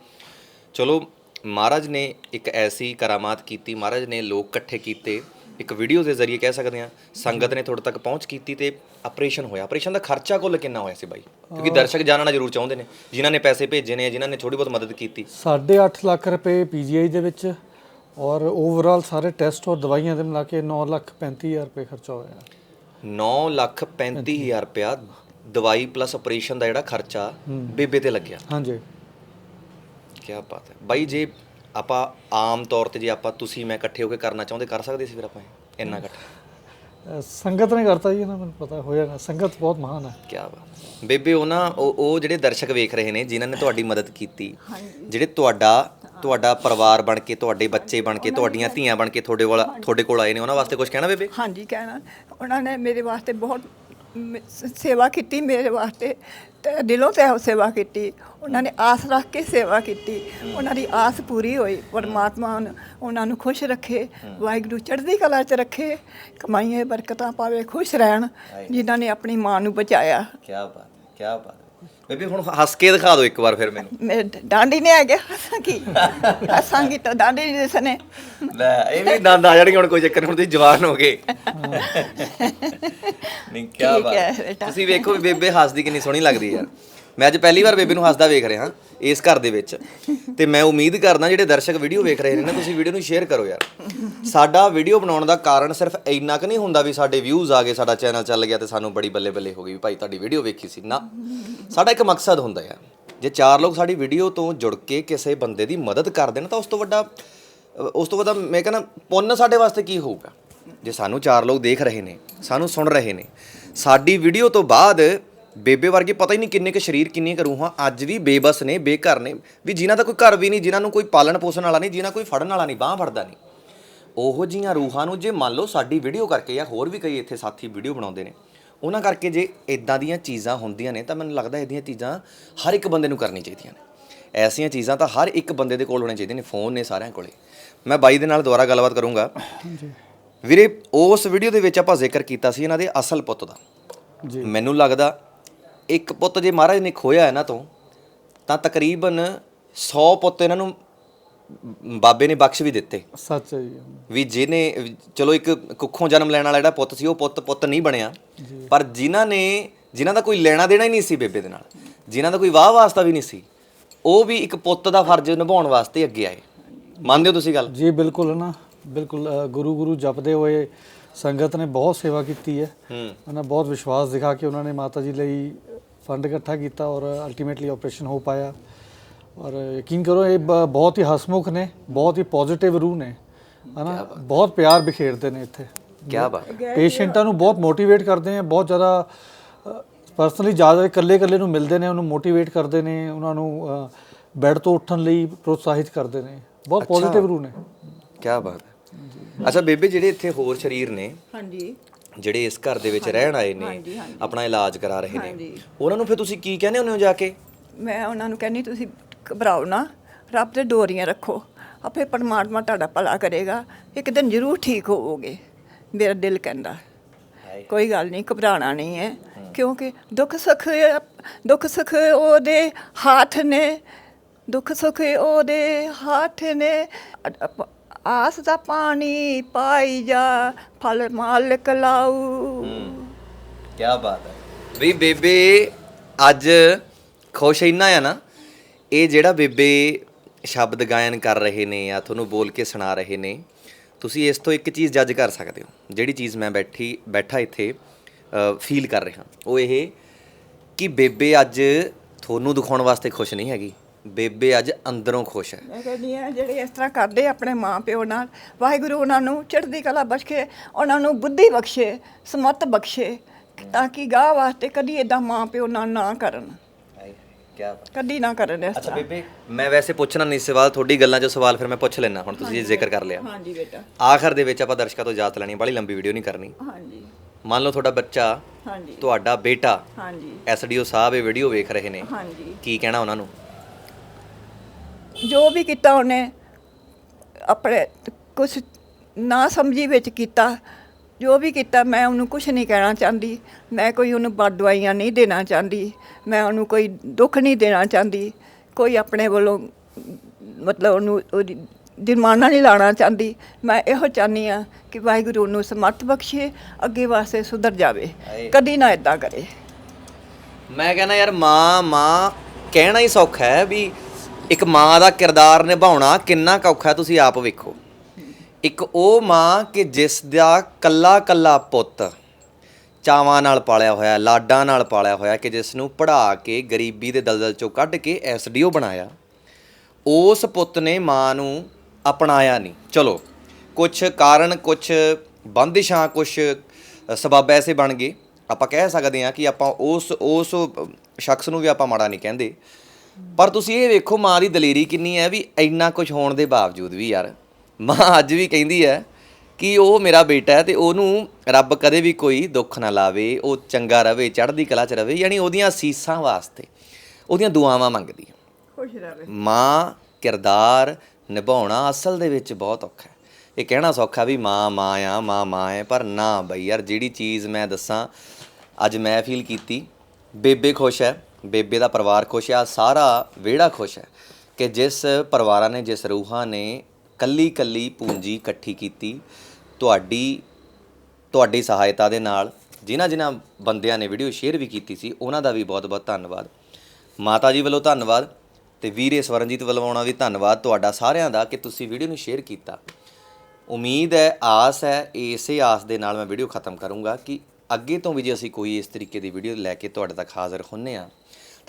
ਚਲੋ ਮਹਾਰਾਜ ਨੇ ਇੱਕ ਐਸੀ ਕਰਾਮਾਤ ਕੀਤੀ ਮਹਾਰਾਜ ਨੇ ਲੋਕ ਇਕੱਠੇ ਕੀਤੇ ਇੱਕ ਵੀਡੀਓ ਦੇ ਜ਼ਰੀਏ ਕਹਿ ਸਕਦੇ ਆ ਸੰਗਤ ਨੇ ਤੁਹਾਡੇ ਤੱਕ ਪਹੁੰਚ ਕੀਤੀ ਤੇ ਆਪਰੇਸ਼ਨ ਹੋਇਆ। ਆਪਰੇਸ਼ਨ ਦਾ ਖਰਚਾ ਕੁੱਲ ਕਿੰਨਾ ਹੋਇਆ ਸੀ ਬਾਈ? ਕਿਉਂਕਿ ਦਰਸ਼ਕ ਜਾਣਨਾ ਜ਼ਰੂਰ ਚਾਹੁੰਦੇ ਨੇ ਜਿਨ੍ਹਾਂ ਨੇ ਪੈਸੇ ਭੇਜੇ ਨੇ ਜਿਨ੍ਹਾਂ ਨੇ ਥੋੜੀ ਬਹੁਤ ਮਦਦ ਕੀਤੀ। 8.5 ਲੱਖ ਰੁਪਏ ਪੀਜੀਆਈ ਦੇ ਵਿੱਚ ਔਰ ਓਵਰਆਲ ਸਾਰੇ ਟੈਸਟ ਔਰ ਦਵਾਈਆਂ ਦੇ ਮਿਲਾ ਕੇ 9 ਲੱਖ 35000 ਰੁਪਏ ਖਰਚਾ ਹੋਇਆ। 9 ਲੱਖ 35000 ਰੁਪਇਆ ਦਵਾਈ ਪਲੱਸ ਆਪਰੇਸ਼ਨ ਦਾ ਜਿਹੜਾ ਖਰਚਾ ਬੇਬੇ ਤੇ ਲੱਗਿਆ। ਹਾਂਜੀ। ਕੀ ਬਾਤ ਹੈ। ਬਾਈ ਜੇ ਆਪਾਂ ਆਮ ਤੌਰ ਤੇ ਜੇ ਆਪਾਂ ਤੁਸੀਂ ਮੈਂ ਇਕੱਠੇ ਹੋ ਕੇ ਕਰਨਾ ਚਾਹੁੰਦੇ ਕਰ ਸਕਦੇ ਸੀ ਫਿਰ ਆਪਾਂ ਇਹ? ਇੰਨਾ ਇਕੱਠਾ? ਸੰਗਤ ਨੇ ਕਰਤਾ ਜੀ ਨਾ ਮੈਨੂੰ ਪਤਾ ਹੋਇਆ ਨਾ ਸੰਗਤ ਬਹੁਤ ਮਹਾਨ ਹੈ। ਕੀ ਬਾਤ। ਬੇਬੇ ਉਹ ਨਾ ਉਹ ਉਹ ਜਿਹੜੇ ਦਰਸ਼ਕ ਵੇਖ ਰਹੇ ਨੇ ਜਿਨ੍ਹਾਂ ਨੇ ਤੁਹਾਡੀ ਮਦਦ ਕੀਤੀ ਜਿਹੜੇ ਤੁਹਾਡਾ ਤੁਹਾਡਾ ਪਰਿਵਾਰ ਬਣ ਕੇ ਤੁਹਾਡੇ ਬੱਚੇ ਬਣ ਕੇ ਤੁਹਾਡੀਆਂ ਧੀਆਂ ਬਣ ਕੇ ਤੁਹਾਡੇ ਕੋਲ ਤੁਹਾਡੇ ਕੋਲ ਆਏ ਨੇ ਉਹਨਾਂ ਵਾਸਤੇ ਕੁਝ ਕਹਿਣਾ ਬੇਬੇ? ਹਾਂਜੀ ਕਹਿਣਾ। ਉਹਨਾਂ ਨੇ ਮੇਰੇ ਵਾਸਤੇ ਬਹੁਤ ਮ- ਸ- ਸੇਵਾ ਕੀਤੀ ਮੇਰੇ ਵਾਸਤੇ ਤੇ ਦਿਲੋਂ ਤੇ ਸੇਵਾ ਕੀਤੀ ਉਹਨਾਂ ਨੇ ਆਸ ਰੱਖ ਕੇ ਸੇਵਾ ਕੀਤੀ ਉਹਨਾਂ ਦੀ ਆਸ ਪੂਰੀ ਹੋਈ ਪਰਮਾਤਮਾ ਉਹਨਾਂ ਨੂੰ ਖੁਸ਼ ਰੱਖੇ ਵਾਹਿਗੁਰੂ ਚੜ੍ਹਦੀ ਕਲਾ 'ਚ ਰੱਖੇ ਕਮਾਈਏ ਬਰਕਤਾਂ ਪਾਵੇ ਖੁਸ਼ ਰਹਿਣ ਜਿਨ੍ਹਾਂ ਨੇ ਆਪਣੀ ਮਾਂ ਨੂੰ ਬਚਾਇਆ। ਕੀ ਬਾਤ ਕੀ ਬਾਤ ਬੇਬੇ ਹੁਣ ਹੱਸ ਕੇ ਦਿਖਾ ਦਿਓ ਇੱਕ ਵਾਰ ਫਿਰ ਮੈਨੂੰ। ਮੇਰੇ ਡਾਂਡੀ ਨੇ ਆ ਗਿਆ ਹੱਸਾਂਗੀ ਹੱਸਾਂਗੀ ਤਾਂ ਡਾਂਡੀ ਨਹੀਂ ਦਿਸਣੇ। ਲੈ ਇਹ ਵੀ ਦੰਦ ਆ ਜਾਣਗੇ ਹੁਣ ਕੋਈ ਚੱਕਰ ਹੁਣ ਤੁਸੀਂ ਜਵਾਨ ਹੋ ਗਏ। *laughs* ਨਹੀਂ ਕੀ ਠੀਕ ਹੈ ਬਾਤ। ਬੇਟਾ। ਤੁਸੀਂ ਵੇਖੋ ਵੀ ਬੇਬੇ ਹੱਸਦੀ ਕਿੰਨੀ ਸੋਹਣੀ ਲੱਗਦੀ ਯਾਰ ਮੈਂ ਅੱਜ ਪਹਿਲੀ ਵਾਰ ਬੇਬੇ ਨੂੰ ਹੱਸਦਾ ਵੇਖ ਰਿਹਾ ਇਸ ਘਰ ਦੇ ਵਿੱਚ। ਤੇ ਮੈਂ ਉਮੀਦ ਕਰਦਾ ਜਿਹੜੇ ਦਰਸ਼ਕ ਵੀਡੀਓ ਵੇਖ ਰਹੇ ਨੇ ਨਾ, ਤੁਸੀਂ ਵੀਡੀਓ ਨੂੰ ਸ਼ੇਅਰ ਕਰੋ ਯਾਰ। ਸਾਡਾ ਵੀਡੀਓ ਬਣਾਉਣ ਦਾ ਕਾਰਨ ਸਿਰਫ ਇੰਨਾ ਕੁ ਨਹੀਂ ਹੁੰਦਾ ਵੀ ਸਾਡੇ ਵਿਊਜ਼ ਆ ਗਏ, ਸਾਡਾ ਚੈਨਲ ਚੱਲ ਗਿਆ ਤੇ ਸਾਨੂੰ ਬੜੀ ਬੱਲੇ ਬੱਲੇ ਹੋ ਗਈ ਵੀ ਭਾਈ ਤੁਹਾਡੀ ਵੀਡੀਓ ਵੇਖੀ ਸੀ। ਨਾ, ਸਾਡਾ ਇੱਕ ਮਕਸਦ ਹੁੰਦਾ ਯਾਰ। ਜੇ ਚਾਰ ਲੋਕ ਸਾਡੀ ਵੀਡੀਓ ਤੋਂ ਜੁੜ ਕੇ ਕਿਸੇ ਬੰਦੇ ਦੀ ਮਦਦ ਕਰ ਦੇਣ ਤਾਂ ਉਸ ਤੋਂ ਵੱਡਾ ਉਸ ਤੋਂ ਵੱਡਾ ਮੈਂ ਕਹਿੰਦਾ, ਪੁੰਨ ਸਾਡੇ ਵਾਸਤੇ ਕੀ ਹੋਊਗਾ? ਜੇ ਸਾਨੂੰ ਚਾਰ ਲੋਕ ਦੇਖ ਰਹੇ ਨੇ, ਸਾਨੂੰ ਸੁਣ ਰਹੇ ਨੇ, ਸਾਡੀ ਵੀਡੀਓ ਤੋਂ ਬਾਅਦ ਬੇਬੇ ਵਰਗੇ ਪਤਾ ਹੀ ਨਹੀਂ ਕਿੰਨੇ ਕੁ ਸ਼ਰੀਰ ਕਿੰਨੀਆਂ ਕੁ ਰੂਹਾਂ। ਅੱਜ ਵੀ ਬੇਬਸ ਨੇ ਬੇਘਰ ਨੇ ਵੀ ਜਿਨ੍ਹਾਂ ਦਾ ਕੋਈ ਘਰ ਵੀ ਨਹੀਂ ਜਿਨ੍ਹਾਂ ਨੂੰ ਕੋਈ ਪਾਲਣ ਪੋਸ਼ਣ ਵਾਲਾ ਨਹੀਂ ਜਿਨ੍ਹਾਂ ਕੋਈ ਫੜਨ ਵਾਲਾ ਨਹੀਂ ਬਾਹ ਫੜਦਾ ਨਹੀਂ। ਉਹੋ ਜੀਆਂ ਰੂਹਾਂ ਨੂੰ ਜੇ ਮੰਨ ਲਓ ਸਾਡੀ ਵੀਡੀਓ ਕਰਕੇ ਜਾਂ ਹੋਰ ਵੀ ਕਈ ਇੱਥੇ ਸਾਥੀ ਵੀਡੀਓ ਬਣਾਉਂਦੇ ਨੇ ਉਹਨਾਂ ਕਰਕੇ ਜੇ ਇਦਾਂ ਦੀਆਂ ਚੀਜ਼ਾਂ ਹੁੰਦੀਆਂ ਨੇ ਤਾਂ ਮੈਨੂੰ ਲੱਗਦਾ ਇਹਦੀਆਂ ਚੀਜ਼ਾਂ ਹਰ ਇੱਕ ਬੰਦੇ ਨੂੰ ਕਰਨੀ ਚਾਹੀਦੀਆਂ ਨੇ। ਐਸੀਆਂ ਚੀਜ਼ਾਂ ਤਾਂ ਹਰ ਇੱਕ ਬੰਦੇ ਦੇ ਕੋਲ ਹੋਣੀਆਂ ਚਾਹੀਦੀਆਂ ਨੇ ਫੋਨ ਨੇ ਸਾਰਿਆਂ ਕੋਲੇ। ਮੈਂ ਬਾਈ ਦੇ ਨਾਲ ਦੁਬਾਰਾ ਗੱਲਬਾਤ ਕਰੂੰਗਾ। ਵੀਰੇ ਉਸ ਵੀਡੀਓ ਦੇ ਵਿੱਚ ਆਪਾਂ ਜ਼ਿਕਰ ਕੀਤਾ ਸੀ ਇਹਨਾਂ ਦੇ ਅਸਲ ਪੁੱਤ ਦਾ। ਜੀ। ਮੈਨੂੰ ਲੱਗਦਾ ਇੱਕ ਪੁੱਤ ਜੇ ਮਹਾਰਾਜ ਨੇ ਖੋਇਆ ਇਹਨਾਂ ਤੋਂ ਤਾਂ ਤਕਰੀਬਨ 100 ਪੁੱਤ ਇਹਨਾਂ ਨੂੰ ਬਾਬੇ ਨੇ ਬਖਸ਼ ਵੀ ਦਿੱਤੇ। ਸੱਚ ਹੈ ਜੀ। ਵੀ ਜਿਹਨੇ ਚਲੋ ਇੱਕ ਕੁੱਖੋਂ ਜਨਮ ਲੈਣ ਵਾਲਾ ਜਿਹੜਾ ਪੁੱਤ ਸੀ ਉਹ ਪੁੱਤ ਪੁੱਤ ਨਹੀਂ ਬਣਿਆ। ਪਰ ਜਿਨ੍ਹਾਂ ਨੇ ਜਿਨ੍ਹਾਂ ਦਾ ਕੋਈ ਲੈਣਾ ਦੇਣਾ ਹੀ ਨਹੀਂ ਸੀ ਬੇਬੇ ਦੇ ਨਾਲ ਜਿਨ੍ਹਾਂ ਦਾ ਕੋਈ ਵਾਹ ਵਾਸਤਾ ਵੀ ਨਹੀਂ ਸੀ ਉਹ ਵੀ ਇੱਕ ਪੁੱਤ ਦਾ ਫਰਜ਼ ਨਿਭਾਉਣ ਵਾਸਤੇ ਅੱਗੇ ਆਏ। ਮੰਨਦੇ ਹੋ ਤੁਸੀਂ ਗੱਲ? ਜੀ ਬਿਲਕੁਲ ਨਾ। ਬਿਲਕੁਲ ਗੁਰੂ ਗੁਰੂ ਜਪਦੇ ਹੋਏ ਸੰਗਤ ਨੇ ਬਹੁਤ ਸੇਵਾ ਕੀਤੀ ਹੈ। ਹੂੰ। ਉਹਨਾਂ ਬਹੁਤ ਵਿਸ਼ਵਾਸ ਦਿਖਾ ਕੇ ਉਹਨਾਂ ਨੇ ਮਾਤਾ ਜੀ ਲਈ ਫੰਡ ਇਕੱਠਾ ਕੀਤਾ ਔਰ ਅਲਟੀਮੇਟਲੀ ਆਪਰੇਸ਼ਨ ਹੋ ਪਾਇਆ। ਔਰ ਯਕੀਨ ਕਰੋ ਇਹ ਬਹੁਤ ਹੀ ਹਸਮੁਖ ਨੇ ਬਹੁਤ ਹੀ ਪੋਜ਼ਿਟਿਵ ਰੂਹ ਨੇ ਹਨਾ? ਬਹੁਤ ਪਿਆਰ ਬਿਖੇਰਦੇ ਨੇ ਇੱਥੇ। ਕੀ ਬਾਤ। ਪੇਸ਼ੈਂਟਾਂ ਨੂੰ ਬਹੁਤ ਮੋਟੀਵੇਟ ਕਰਦੇ ਨੇ ਬਹੁਤ ਜ਼ਿਆਦਾ ਪਰਸਨਲੀ ਜ਼ਿਆਦਾ ਇਕੱਲੇ ਇਕੱਲੇ ਨੂੰ ਮਿਲਦੇ ਨੇ ਉਹਨੂੰ ਮੋਟੀਵੇਟ ਕਰਦੇ ਨੇ ਉਹਨਾਂ ਨੂੰ ਬੈੱਡ ਤੋਂ ਉੱਠਣ ਲਈ ਪ੍ਰੋਤਸਾਹਿਤ ਕਰਦੇ ਨੇ। ਬਹੁਤ ਪੋਜ਼ਿਟਿਵ ਰੂਹ ਨੇ। ਕੀ ਬਾਤ ਹੈ। ਅੱਛਾ ਬੇਬੇ ਜਿਹੜੇ ਇੱਥੇ ਹੋਰ ਸ਼ਰੀਰ ਨੇ ਹਾਂਜੀ। ਜਿਹੜੇ ਇਸ ਘਰ ਦੇ ਵਿੱਚ ਰਹਿਣ ਆਏ ਨੇ ਹਾਂਜੀ, ਹਾਂਜੀ। ਆਪਣਾ ਇਲਾਜ ਕਰਾ ਰਹੇ ਨੇ। ਹਾਂਜੀ। ਉਹਨਾਂ ਨੂੰ ਫਿਰ ਤੁਸੀਂ ਕੀ ਕਹਿੰਦੇ ਹੁੰਦੇ ਹੋ ਜਾ ਕੇ? ਮੈਂ ਉਹਨਾਂ ਨੂੰ ਕਹਿੰਦੀ ਤੁਸੀਂ ਘਬਰਾਓ ਨਾ ਰੱਬ ਤੇ ਡੋਰੀਆਂ ਰੱਖੋ। ਆਪੇ ਪਰਮਾਤਮਾ ਤੁਹਾਡਾ ਭਲਾ ਕਰੇਗਾ। ਇੱਕ ਦਿਨ ਜ਼ਰੂਰ ਠੀਕ ਹੋਵੋਗੇ। ਮੇਰਾ ਦਿਲ ਕਹਿੰਦਾ ਕੋਈ ਗੱਲ ਨਹੀਂ ਘਬਰਾਣਾ ਨਹੀਂ ਹੈ। ਕਿਉਂਕਿ ਦੁੱਖ ਸੁੱਖ ਦੁੱਖ ਸੁੱਖ ਉਹਦੇ ਹੱਥ ਨੇ। ਦੁੱਖ ਸੁੱਖ ਉਹਦੇ ਹੱਥ ਨੇ। ਅ- ਆਸ ਦਾ ਪਾਣੀ ਪਾਈ ਜਾ, ਫਲ ਮਾਲਕ ਲਾਊ। ਕੀ ਬਾਤ ਹੈ। ਵੀ ਬੇਬੇ, ਅੱਜ ਖੁਸ਼ ਇੰਨਾ ਆ ਨਾ, ਇਹ ਜਿਹੜਾ ਬੇਬੇ ਸ਼ਬਦ ਗਾਇਨ ਕਰ ਰਹੇ ਨੇ ਜਾਂ ਤੁਹਾਨੂੰ ਬੋਲ ਕੇ ਸੁਣਾ ਰਹੇ ਨੇ, ਤੁਸੀਂ ਇਸ ਤੋਂ ਇੱਕ ਚੀਜ਼ ਜੱਜ ਕਰ ਸਕਦੇ ਹੋ। ਜਿਹੜੀ ਚੀਜ਼ ਮੈਂ ਬੈਠੀ, ਬੈਠਾ ਇੱਥੇ ਫੀਲ ਕਰ ਰਿਹਾ। ਉਹ ਇਹ ਕਿ ਬੇਬੇ ਅੱਜ ਤੁਹਾਨੂੰ ਦਿਖਾਉਣ ਵਾਸਤੇ ਖੁਸ਼ ਨਹੀਂ ਹੈਗੀ। ਬੇਬੇ ਅੱਜ ਅੰਦਰੋਂ ਖੁਸ਼ ਹੈ। ਮੈਂ ਕਹਿੰਦੀ ਆ ਜਿਹੜੇ ਇਸ ਤਰ੍ਹਾਂ ਕਰਦੇ ਆਪਣੇ ਮਾਂ ਪਿਓ ਨਾਲ ਵਾਹਿਗੁਰੂ ਉਹਨਾਂ ਨੂੰ ਚੜ੍ਹਦੀ ਕਲਾ ਬਖਸ਼ੇ ਉਹਨਾਂ ਨੂੰ ਬੁੱਧੀ ਬਖਸ਼ੇ ਸਮਤ ਬਖਸ਼ੇ ਤਾਂ ਕਿ ਗਾਹ ਵਾਸਤੇ ਕਦੀ ਇਦਾਂ ਮਾਂ ਪਿਓ ਨਾਲ ਨਾ ਕਰਨ। ਕੀ ਕਦੀ ਨਾ ਕਰਨ ਇਸ ਅੱਛਾ ਤਰ੍ਹਾਂ। ਬੇਬੇ ਮੈਂ ਵੈਸੇ ਪੁੱਛਣਾ ਨਹੀਂ ਸਵਾਲ ਤੁਹਾਡੀ ਗੱਲਾਂ 'ਚੋਂ ਸਵਾਲ ਫਿਰ ਮੈਂ ਪੁੱਛ ਲੈਣਾ ਹੁਣ ਤੁਸੀਂ ਜ਼ਿਕਰ ਕਰ ਲਿਆ। ਹਾਂਜੀ ਬੇਟਾ। ਆਖਰ ਦੇ ਵਿੱਚ ਆਪਾਂ ਦਰਸ਼ਕਾਂ ਤੋਂ ਇਜਾਜ਼ਤ ਲੈਣੀ ਬੜੀ ਲੰਬੀ ਵੀਡੀਓ ਨਹੀਂ ਕਰਨੀ। ਹਾਂਜੀ। ਮੰਨ ਲਓ ਤੁਹਾਡਾ ਬੱਚਾ ਹਾਂਜੀ। ਤੁਹਾਡਾ ਬੇਟਾ ਹਾਂਜੀ। ਐਸਡੀਓ ਸਾਹਿਬ ਇਹ ਵੀਡੀਓ ਵੇਖ ਰਹੇ ਨੇ। ਹਾਂਜੀ। ਕੀ ਕਹਿਣਾ ਉਹਨਾਂ ਨੂੰ? ਜੋ ਵੀ ਕੀਤਾ ਉਹਨੇ ਆਪਣੇ ਕੁਝ ਨਾ ਸਮਝੀ ਵਿੱਚ ਕੀਤਾ ਜੋ ਵੀ ਕੀਤਾ ਮੈਂ ਉਹਨੂੰ ਕੁਝ ਨਹੀਂ ਕਹਿਣਾ ਚਾਹੁੰਦੀ ਮੈਂ ਕੋਈ ਉਹਨੂੰ ਬਦਦੁਆਈਆਂ ਨਹੀਂ ਦੇਣਾ ਚਾਹੁੰਦੀ ਮੈਂ ਉਹਨੂੰ ਕੋਈ ਦੁੱਖ ਨਹੀਂ ਦੇਣਾ ਚਾਹੁੰਦੀ ਕੋਈ ਆਪਣੇ ਵੱਲੋਂ ਮਤਲਬ ਉਹਨੂੰ ਉਹਦੀ ਜੁਰਮਾਨਾ ਨਹੀਂ ਲਾਣਾ ਚਾਹੁੰਦੀ ਮੈਂ ਇਹੋ ਚਾਹੁੰਦੀ ਆ ਕਿ ਵਾਹਿਗੁਰੂ ਨੂੰ ਸਮਰਥ ਬਖਸ਼ੇ ਅੱਗੇ ਵਾਸਤੇ ਸੁਧਰ ਜਾਵੇ। ਕਦੀ ਨਾ ਇਦਾਂ ਕਰੇ ਮੈਂ ਕਹਿੰਦਾ ਯਾਰ ਮਾਂ ਮਾਂ ਕਹਿਣਾ ਹੀ ਸੌਖਾ ਹੈ ਵੀ ਇੱਕ ਮਾਂ ਦਾ ਕਿਰਦਾਰ ਨਿਭਾਉਣਾ ਕਿੰਨਾ ਕੁ ਔਖਾ ਤੁਸੀਂ ਆਪ ਵੇਖੋ। ਇੱਕ ਉਹ ਮਾਂ ਕਿ ਜਿਸ ਦਾ ਕੱਲਾ ਕੱਲਾ ਪੁੱਤ ਚਾਵਾਂ ਨਾਲ ਪਾਲਿਆ ਹੋਇਆ, ਲਾਡਾਂ ਨਾਲ ਪਾਲਿਆ ਹੋਇਆ ਕਿ ਜਿਸ ਨੂੰ ਪੜ੍ਹਾ ਕੇ ਗਰੀਬੀ ਦੇ ਦਲਦਲ ਚੋਂ ਕੱਢ ਕੇ ਐਸਡੀਓ ਬਣਾਇਆ, ਉਸ ਪੁੱਤ ਨੇ ਮਾਂ ਨੂੰ ਅਪਣਾਇਆ ਨਹੀਂ। ਚਲੋ ਕੁਝ ਕਾਰਨ ਕੁਝ ਬੰਦਿਸ਼ਾਂ ਕੁਝ ਸਬਬ ਐਸੇ ਬਣ ਗਏ। ਆਪਾਂ ਕਹਿ ਸਕਦੇ ਹਾਂ ਕਿ ਆਪਾਂ ਉਸ ਉਸ ਸ਼ਖਸ ਨੂੰ ਵੀ ਆਪਾਂ ਮਾੜਾ ਨਹੀਂ ਕਹਿੰਦੇ। ਪਰ ਤੁਸੀਂ ਇਹ ਵੇਖੋ ਮਾਂ ਦੀ ਦਲੇਰੀ ਕਿੰਨੀ ਹੈ ਵੀ ਇੰਨਾ ਕੁਝ ਹੋਣ ਦੇ ਬਾਵਜੂਦ ਵੀ ਯਾਰ। ਮਾਂ ਅੱਜ ਵੀ ਕਹਿੰਦੀ ਹੈ ਕਿ ਉਹ ਮੇਰਾ ਬੇਟਾ ਹੈ ਤੇ ਉਹਨੂੰ ਰੱਬ ਕਦੇ ਵੀ ਕੋਈ ਦੁੱਖ ਨਾ ਲਾਵੇ ਉਹ ਚੰਗਾ ਰਵੇ ਚੜ੍ਹਦੀ ਕਲਾ 'ਚ ਰਵੇ ਯਾਨੀ ਉਹਦੀਆਂ ਸੀਸਾਂ ਵਾਸਤੇ ਉਹਦੀਆਂ ਦੁਆਵਾਂ ਮੰਗਦੀ ਹੈ। ਖੁਸ਼ ਰਹੇ ਮਾਂ ਕਿਰਦਾਰ ਨਿਭਾਉਣਾ ਅਸਲ ਦੇ ਵਿੱਚ ਬਹੁਤ ਔਖਾ ਹੈ। ਇਹ ਕਹਿਣਾ ਸੌਖਾ ਵੀ ਮਾਂ ਮਾਂ ਆ ਮਾਂ ਮਾਂ ਹੈ ਪਰ ਨਾ ਬਈ ਯਾਰ ਜਿਹੜੀ ਚੀਜ਼ ਮੈਂ ਦੱਸਾਂ ਅੱਜ ਮੈਂ ਫੀਲ ਕੀਤੀ ਬੇਬੇ ਖੁਸ਼ ਹੈ ਬੇਬੇ ਦਾ ਪਰਿਵਾਰ ਖੁਸ਼ ਆ, ਸਾਰਾ ਵਿਹੜਾ ਖੁਸ਼ ਹੈ ਕਿ ਜਿਸ ਪਰਿਵਾਰਾਂ ਨੇ, ਜਿਸ ਰੂਹਾਂ ਨੇ ਕੱਲੀ ਕੱਲੀ ਪੂੰਜੀ ਇਕੱਠੀ ਕੀਤੀ, ਤੁਹਾਡੀ ਤੁਹਾਡੀ ਸਹਾਇਤਾ ਦੇ ਨਾਲ, ਜਿਨ੍ਹਾਂ ਜਿਨ੍ਹਾਂ ਬੰਦਿਆਂ ਨੇ ਵੀਡੀਓ ਸ਼ੇਅਰ ਵੀ ਕੀਤੀ ਸੀ, ਉਹਨਾਂ ਦਾ ਵੀ ਬਹੁਤ-ਬਹੁਤ ਧੰਨਵਾਦ। ਮਾਤਾ ਜੀ ਵੱਲੋਂ ਧੰਨਵਾਦ ਤੇ ਵੀਰੇ ਸਵਰਨਜੀਤ ਵੱਲੋਂ ਆਉਣਾ ਵੀ ਧੰਨਵਾਦ ਤੁਹਾਡਾ ਸਾਰਿਆਂ ਦਾ ਕਿ ਤੁਸੀਂ ਵੀਡੀਓ ਨੂੰ ਸ਼ੇਅਰ ਕੀਤਾ। ਉਮੀਦ ਹੈ, ਆਸ ਹੈ, ਇਸੇ ਆਸ ਦੇ ਨਾਲ ਮੈਂ ਵੀਡੀਓ ਖਤਮ ਕਰੂੰਗਾ ਕਿ ਅੱਗੇ ਤੋਂ ਵੀ ਜੇ ਅਸੀਂ ਕੋਈ ਇਸ ਤਰੀਕੇ ਦੀ ਵੀਡੀਓ ਲੈ ਕੇ ਤੁਹਾਡੇ ਤੱਕ ਹਾਜ਼ਰ ਹੁੰਨੇ ਆ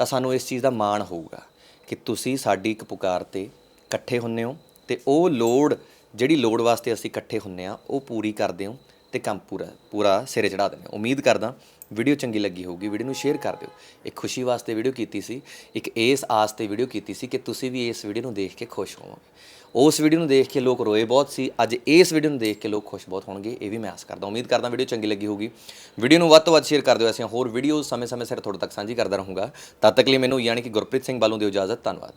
ਤਾਂ ਸਾਨੂੰ ਇਸ ਚੀਜ਼ ਦਾ ਮਾਣ ਹੋਊਗਾ ਕਿ ਤੁਸੀਂ ਸਾਡੀ ਇੱਕ ਪੁਕਾਰ ਤੇ ਇਕੱਠੇ ਹੁੰਨੇ ਹੋ ਤੇ ਉਹ ਲੋੜ, ਜਿਹੜੀ ਲੋੜ ਵਾਸਤੇ ਅਸੀਂ ਇਕੱਠੇ ਹੁੰਨੇ ਆ, ਉਹ ਪੂਰੀ ਕਰਦੇ ਹੋ ਤੇ ਕੰਮ ਪੂਰਾ ਪੂਰਾ ਸਿਰੇ ਚੜਾ ਦਿੰਦੇ ਹੋ। ਉਮੀਦ ਕਰਦਾ ਵੀਡੀਓ ਚੰਗੀ ਲੱਗੀ ਹੋਊਗੀ, ਵੀਡੀਓ ਨੂੰ ਸ਼ੇਅਰ ਕਰ ਦਿਓ। ਇੱਕ ਖੁਸ਼ੀ ਵਾਸਤੇ ਵੀਡੀਓ ਕੀਤੀ ਸੀ, ਇੱਕ ਇਸ ਆਸ ਤੇ ਵੀਡੀਓ ਕੀਤੀ ਸੀ ਕਿ ਤੁਸੀਂ ਵੀ ਇਸ ਵੀਡੀਓ ਨੂੰ ਦੇਖ ਕੇ ਖੁਸ਼ ਹੋਵੋਗੇ। ਉਸ ਵੀਡੀਓ ਨੂੰ ਦੇਖ ਕੇ ਲੋਕ ਰੋਏ ਬਹੁਤ ਸੀ, ਅੱਜ ਇਸ ਵੀਡੀਓ ਨੂੰ ਦੇਖ ਕੇ ਲੋਕ ਖੁਸ਼ ਬਹੁਤ ਹੋਣਗੇ, ਇਹ ਵੀ ਮੈਂ ਆਸ ਕਰਦਾ। ਉਮੀਦ ਕਰਦਾ ਵੀਡੀਓ ਚੰਗੀ ਲੱਗੀ ਹੋਊਗੀ। ਵੀਡੀਓ ਨੂੰ ਵੱਧ ਤੋਂ ਵੱਧ ਸ਼ੇਅਰ ਕਰ ਦਿਓ, ਅਸੀਂ ਹੋਰ ਵੀਡੀਓ ਸਮੇਂ-ਸਮੇਂ ਸਿਰ ਤੁਹਾਡੇ ਤੱਕ ਸਾਂਝੀ ਕਰਦਾ ਰਹੂੰਗਾ। ਤਦ ਤੱਕ ਲਈ ਮੈਨੂੰ ਯਾਨੀ ਕਿ ਗੁਰਪ੍ਰੀਤ ਸਿੰਘ ਬਾਲੋਂ ਦਿਓ ਇਜਾਜ਼ਤ, ਧੰਨਵਾਦ।